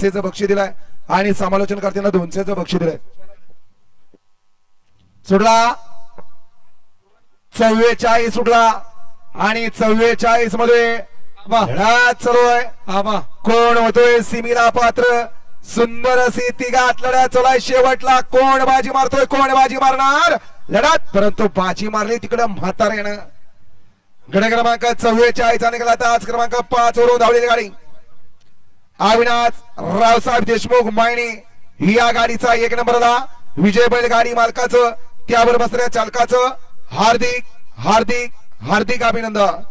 दोनशेचं बक्षी दिलाय. आणि समालोचन करताना दोनशेचं बक्षी दिलंय. सुटला? चव्वेचाळीस सुटला. आणि चव्वेचाळीसमध्ये चालू आहे. कोण होतोय सिमीला पात्र? सुंदर अशी तिघात लढा चलाय शेवटला. कोण बाजी मारतोय? कोण बाजी मारणार? लढात. परंतु बाजी मारली तिकडं म्हातार येणं गड क्रमांक चव्वेचाळीस निघाला आज क्रमांक पाच वरून धावलेली गाडी. अविनाश रावसाहेब देशमुख मायने ही या गाडीचा एक नंबरला विजय बैल गाडी मालकाचं त्यावर बसणाऱ्या चालकाचं हार्दिक हार्दिक हार्दिक अभिनंदन.